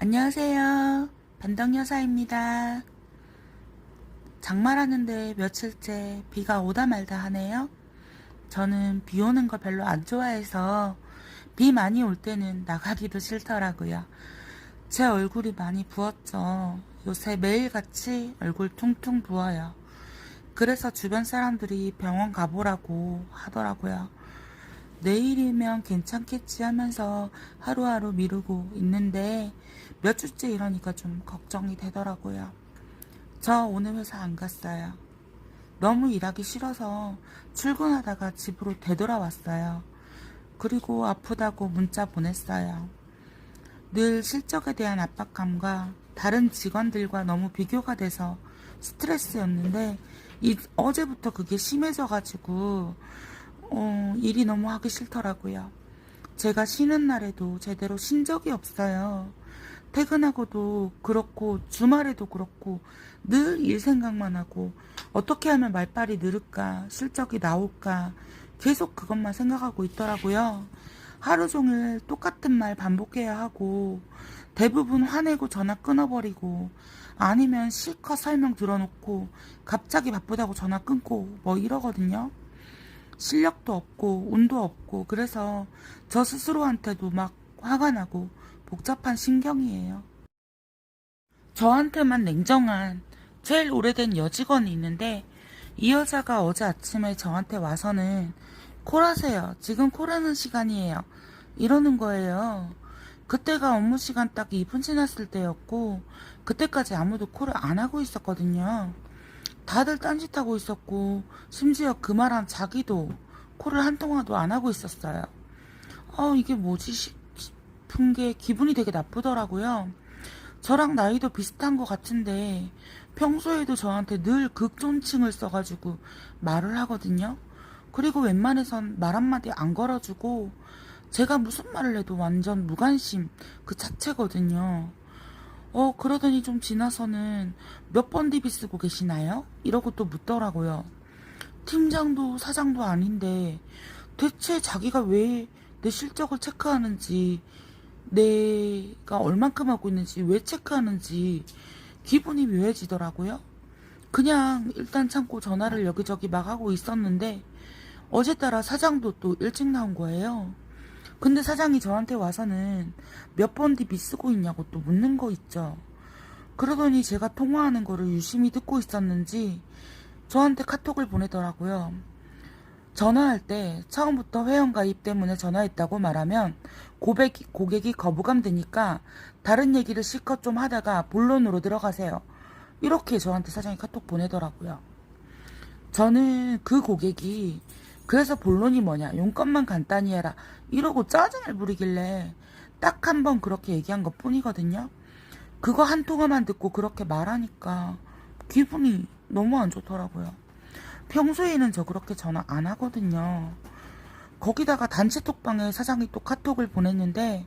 안녕하세요. 반덕여사입니다. 장마라는데 며칠째 비가 오다 말다 하네요. 저는 비 오는 거 별로 안 좋아해서 비 많이 올 때는 나가기도 싫더라고요. 제 얼굴이 많이 부었죠. 요새 매일같이 얼굴 퉁퉁 부어요. 그래서 주변 사람들이 병원 가보라고 하더라고요. 내일이면 괜찮겠지 하면서 하루하루 미루고 있는데 몇 주째 이러니까 좀 걱정이 되더라고요. 저 오늘 회사 안 갔어요. 너무 일하기 싫어서 출근하다가 집으로 되돌아왔어요. 그리고 아프다고 문자 보냈어요. 늘 실적에 대한 압박감과 다른 직원들과 너무 비교가 돼서 스트레스였는데 이, 어제부터 그게 심해져가지고 어, 일이 너무 하기 싫더라고요. 제가 쉬는 날에도 제대로 쉰 적이 없어요. 퇴근하고도 그렇고 주말에도 그렇고 늘 일 생각만 하고 어떻게 하면 말빨이 늘을까 실적이 나올까 계속 그것만 생각하고 있더라고요. 하루 종일 똑같은 말 반복해야 하고 대부분 화내고 전화 끊어버리고 아니면 실컷 설명 들어놓고 갑자기 바쁘다고 전화 끊고 뭐 이러거든요. 실력도 없고 운도 없고 그래서 저 스스로한테도 막 화가 나고 복잡한 신경이에요. 저한테만 냉정한 제일 오래된 여직원이 있는데 이 여자가 어제 아침에 저한테 와서는 콜하세요. 지금 콜하는 시간이에요. 이러는 거예요. 그때가 업무 시간 딱 2분 지났을 때였고 그때까지 아무도 콜을 안 하고 있었거든요. 다들 딴짓하고 있었고 심지어 그 말한 자기도 콜을 한 통화도 안 하고 있었어요. 어 이게 뭐지 싶은 게 기분이 되게 나쁘더라고요. 저랑 나이도 비슷한 것 같은데 평소에도 저한테 늘 극존칭을 써가지고 말을 하거든요. 그리고 웬만해선 말 한마디 안 걸어주고 제가 무슨 말을 해도 완전 무관심 그 자체거든요. 어, 그러더니 좀 지나서는 몇 번 DB 쓰고 계시나요? 이러고 또 묻더라고요. 팀장도 사장도 아닌데 대체 자기가 왜 내 실적을 체크하는지 내가 얼만큼 하고 있는지 왜 체크하는지 기분이 묘해지더라고요. 그냥 일단 참고 전화를 여기저기 막 하고 있었는데 어제 따라 사장도 또 일찍 나온 거예요. 근데 사장이 저한테 와서는 몇번 DB 쓰고 있냐고 또 묻는 거 있죠. 그러더니 제가 통화하는 거를 유심히 듣고 있었는지 저한테 카톡을 보내더라고요. 전화할 때 처음부터 회원가입 때문에 전화했다고 말하면 고백, 고객이 거부감 되니까 다른 얘기를 실컷 좀 하다가 본론으로 들어가세요. 이렇게 저한테 사장이 카톡 보내더라고요. 저는 그 고객이 그래서 본론이 뭐냐 용건만 간단히 해라 이러고 짜증을 부리길래 딱 한 번 그렇게 얘기한 것 뿐이거든요. 그거 한 통화만 듣고 그렇게 말하니까 기분이 너무 안 좋더라고요. 평소에는 저 그렇게 전화 안 하거든요. 거기다가 단체 톡방에 사장이 또 카톡을 보냈는데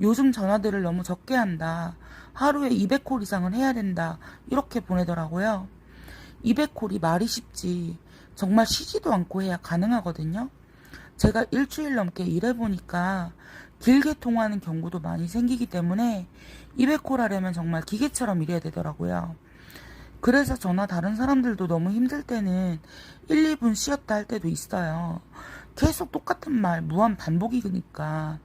요즘 전화들을 너무 적게 한다. 하루에 200콜 이상은 해야 된다. 이렇게 보내더라고요. 200콜이 말이 쉽지. 정말 쉬지도 않고 해야 가능하거든요. 제가 일주일 넘게 일해보니까 길게 통화하는 경우도 많이 생기기 때문에 200콜 하려면 정말 기계처럼 일해야 되더라고요. 그래서 저나 다른 사람들도 너무 힘들 때는 1, 2분 쉬었다 할 때도 있어요. 계속 똑같은 말, 무한 반복이니까.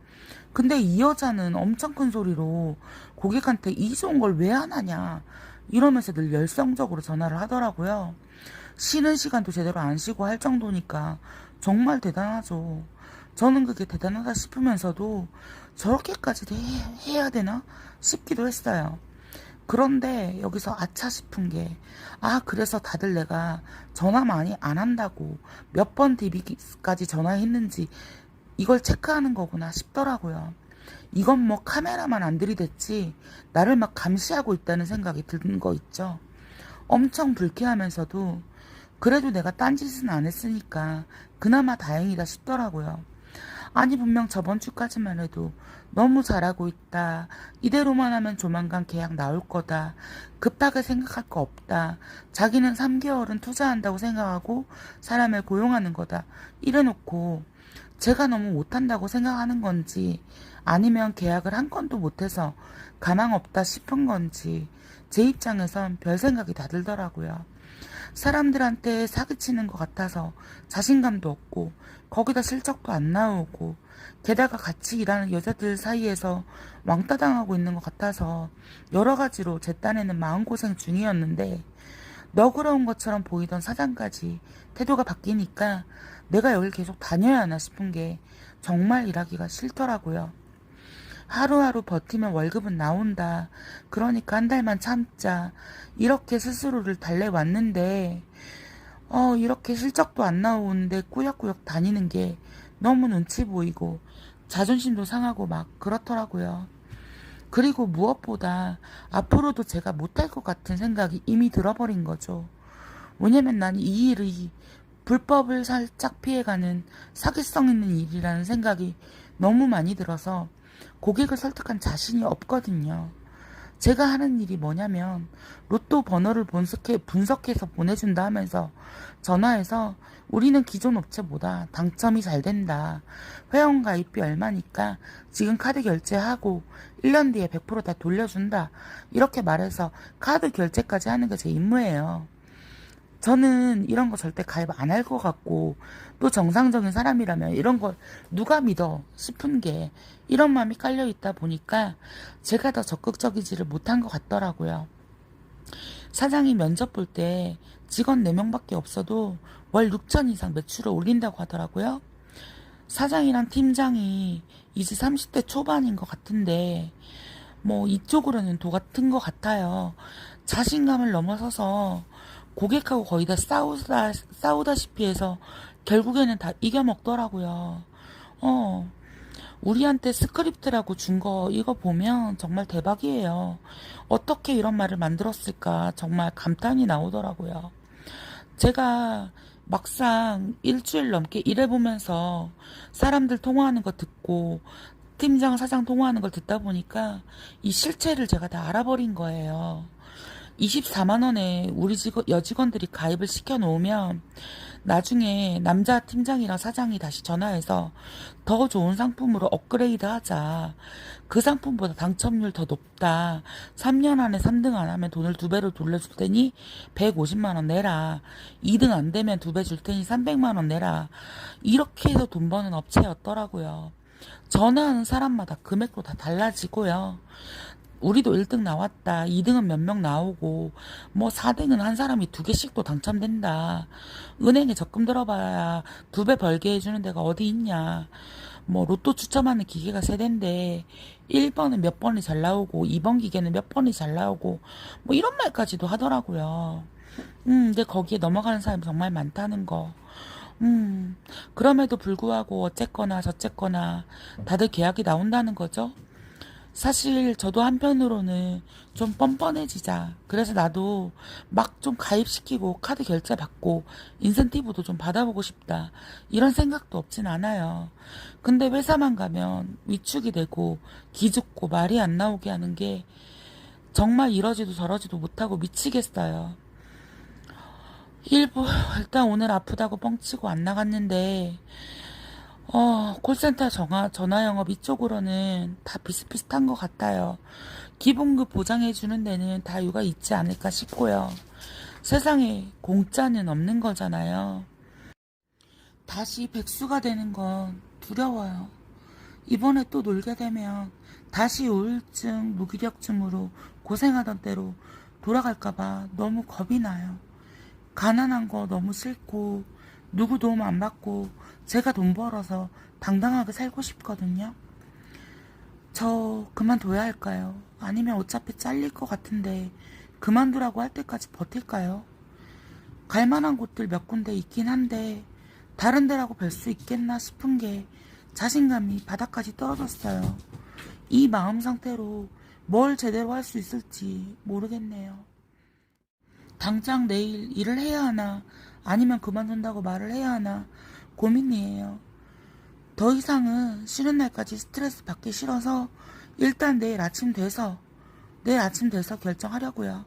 근데 이 여자는 엄청 큰 소리로 고객한테 이 좋은 걸 왜 안 하냐. 이러면서 늘 열성적으로 전화를 하더라고요. 쉬는 시간도 제대로 안 쉬고 할 정도니까 정말 대단하죠. 저는 그게 대단하다 싶으면서도 저렇게까지 해, 해야 되나 싶기도 했어요. 그런데 여기서 아차 싶은 게, 아, 그래서 다들 내가 전화 많이 안 한다고 몇 번 DB까지 전화했는지 이걸 체크하는 거구나 싶더라고요. 이건 뭐 카메라만 안 들이댔지, 나를 막 감시하고 있다는 생각이 드는 거 있죠. 엄청 불쾌하면서도, 그래도 내가 딴짓은 안 했으니까 그나마 다행이다 싶더라고요. 아니 분명 저번 주까지만 해도 너무 잘하고 있다. 이대로만 하면 조만간 계약 나올 거다. 급하게 생각할 거 없다. 자기는 3개월은 투자한다고 생각하고 사람을 고용하는 거다. 이래놓고 제가 너무 못한다고 생각하는 건지 아니면 계약을 한 건도 못해서 가망 없다 싶은 건지 제 입장에선 별 생각이 다 들더라고요. 사람들한테 사기치는 것 같아서 자신감도 없고 거기다 실적도 안 나오고 게다가 같이 일하는 여자들 사이에서 왕따 당하고 있는 것 같아서 여러 가지로 제 딴에는 마음고생 중이었는데 너그러운 것처럼 보이던 사장까지 태도가 바뀌니까 내가 여길 계속 다녀야 하나 싶은 게 정말 일하기가 싫더라고요. 하루하루 버티면 월급은 나온다. 그러니까 한 달만 참자. 이렇게 스스로를 달래왔는데, 어, 이렇게 실적도 안 나오는데 꾸역꾸역 다니는 게 너무 눈치 보이고, 자존심도 상하고 막 그렇더라고요. 그리고 무엇보다 앞으로도 제가 못할 것 같은 생각이 이미 들어버린 거죠. 왜냐면 난 이 일이 불법을 살짝 피해가는 사기성 있는 일이라는 생각이 너무 많이 들어서 고객을 설득한 자신이 없거든요. 제가 하는 일이 뭐냐면 로또 번호를 분석해, 분석해서 보내준다 하면서 전화해서 우리는 기존 업체보다 당첨이 잘 된다. 회원 가입비 얼마니까 지금 카드 결제하고 1년 뒤에 100%다 돌려준다. 이렇게 말해서 카드 결제까지 하는 게 제 임무예요. 저는 이런 거 절대 가입 안 할 것 같고 또 정상적인 사람이라면 이런 걸 누가 믿어 싶은 게 이런 마음이 깔려 있다 보니까 제가 더 적극적이지를 못한 것 같더라고요. 사장이 면접 볼 때 직원 4명밖에 없어도 월 6천 이상 매출을 올린다고 하더라고요. 사장이랑 팀장이 이제 30대 초반인 것 같은데 뭐 이쪽으로는 도 같은 것 같아요. 자신감을 넘어서서 고객하고 거의 다 싸우다, 싸우다시피 해서 결국에는 다 이겨먹더라고요. 어, 우리한테 스크립트라고 준 거 이거 보면 정말 대박이에요. 어떻게 이런 말을 만들었을까 정말 감탄이 나오더라고요. 제가 막상 일주일 넘게 일해보면서 사람들 통화하는 거 듣고 팀장 사장 통화하는 걸 듣다 보니까 이 실체를 제가 다 알아버린 거예요. 24만 원에 우리 직원, 여직원들이 가입을 시켜 놓으면 나중에 남자 팀장이랑 사장이 다시 전화해서 더 좋은 상품으로 업그레이드 하자. 그 상품보다 당첨률 더 높다. 3년 안에 3등 안 하면 돈을 두 배로 돌려줄 테니 150만 원 내라. 2등 안 되면 두 배 줄 테니 300만 원 내라. 이렇게 해서 돈 버는 업체였더라고요. 전화하는 사람마다 금액도 다 달라지고요. 우리도 1등 나왔다. 2등은 몇 명 나오고, 뭐 4등은 한 사람이 두 개씩도 당첨된다. 은행에 적금 들어봐야 두 배 벌게 해주는 데가 어디 있냐. 뭐 로또 추첨하는 기계가 세 대인데, 1번은 몇 번이 잘 나오고, 2번 기계는 몇 번이 잘 나오고, 뭐 이런 말까지도 하더라고요. 음, 근데 거기에 넘어가는 사람이 정말 많다는 거. 음, 그럼에도 불구하고 어쨌거나 저쨌거나 다들 계약이 나온다는 거죠. 사실 저도 한편으로는 좀 뻔뻔해지자. 그래서 나도 막 좀 가입시키고 카드 결제 받고 인센티브도 좀 받아보고 싶다. 이런 생각도 없진 않아요. 근데 회사만 가면 위축이 되고 기죽고 말이 안 나오게 하는 게 정말 이러지도 저러지도 못하고 미치겠어요. 일부 일단 오늘 아프다고 뻥치고 안 나갔는데 어, 콜센터 전화, 전화 영업 이쪽으로는 다 비슷비슷한 것 같아요. 기본급 보장해주는 데는 다 이유가 있지 않을까 싶고요. 세상에 공짜는 없는 거잖아요. 다시 백수가 되는 건 두려워요. 이번에 또 놀게 되면 다시 우울증, 무기력증으로 고생하던 때로 돌아갈까봐 너무 겁이 나요. 가난한 거 너무 싫고, 누구 도움 안 받고, 제가 돈 벌어서 당당하게 살고 싶거든요. 저 그만둬야 할까요? 아니면 어차피 잘릴 것 같은데 그만두라고 할 때까지 버틸까요? 갈 만한 곳들 몇 군데 있긴 한데 다른 데라고 뵐 수 있겠나 싶은 게 자신감이 바닥까지 떨어졌어요. 이 마음 상태로 뭘 제대로 할 수 있을지 모르겠네요. 당장 내일 일을 해야 하나 아니면 그만둔다고 말을 해야 하나 고민이에요. 더 이상은 쉬는 날까지 스트레스 받기 싫어서 일단 내일 아침 돼서 내일 아침 돼서 결정하려고요.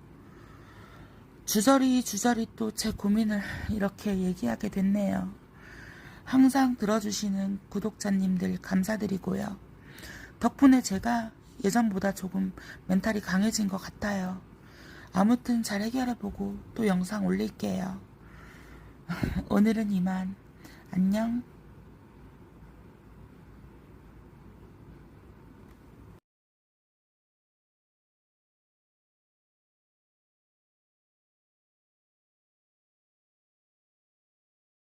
주저리 주저리 또 제 고민을 이렇게 얘기하게 됐네요. 항상 들어주시는 구독자님들 감사드리고요. 덕분에 제가 예전보다 조금 멘탈이 강해진 것 같아요. 아무튼 잘 해결해보고 또 영상 올릴게요. 오늘은 이만. 안녕.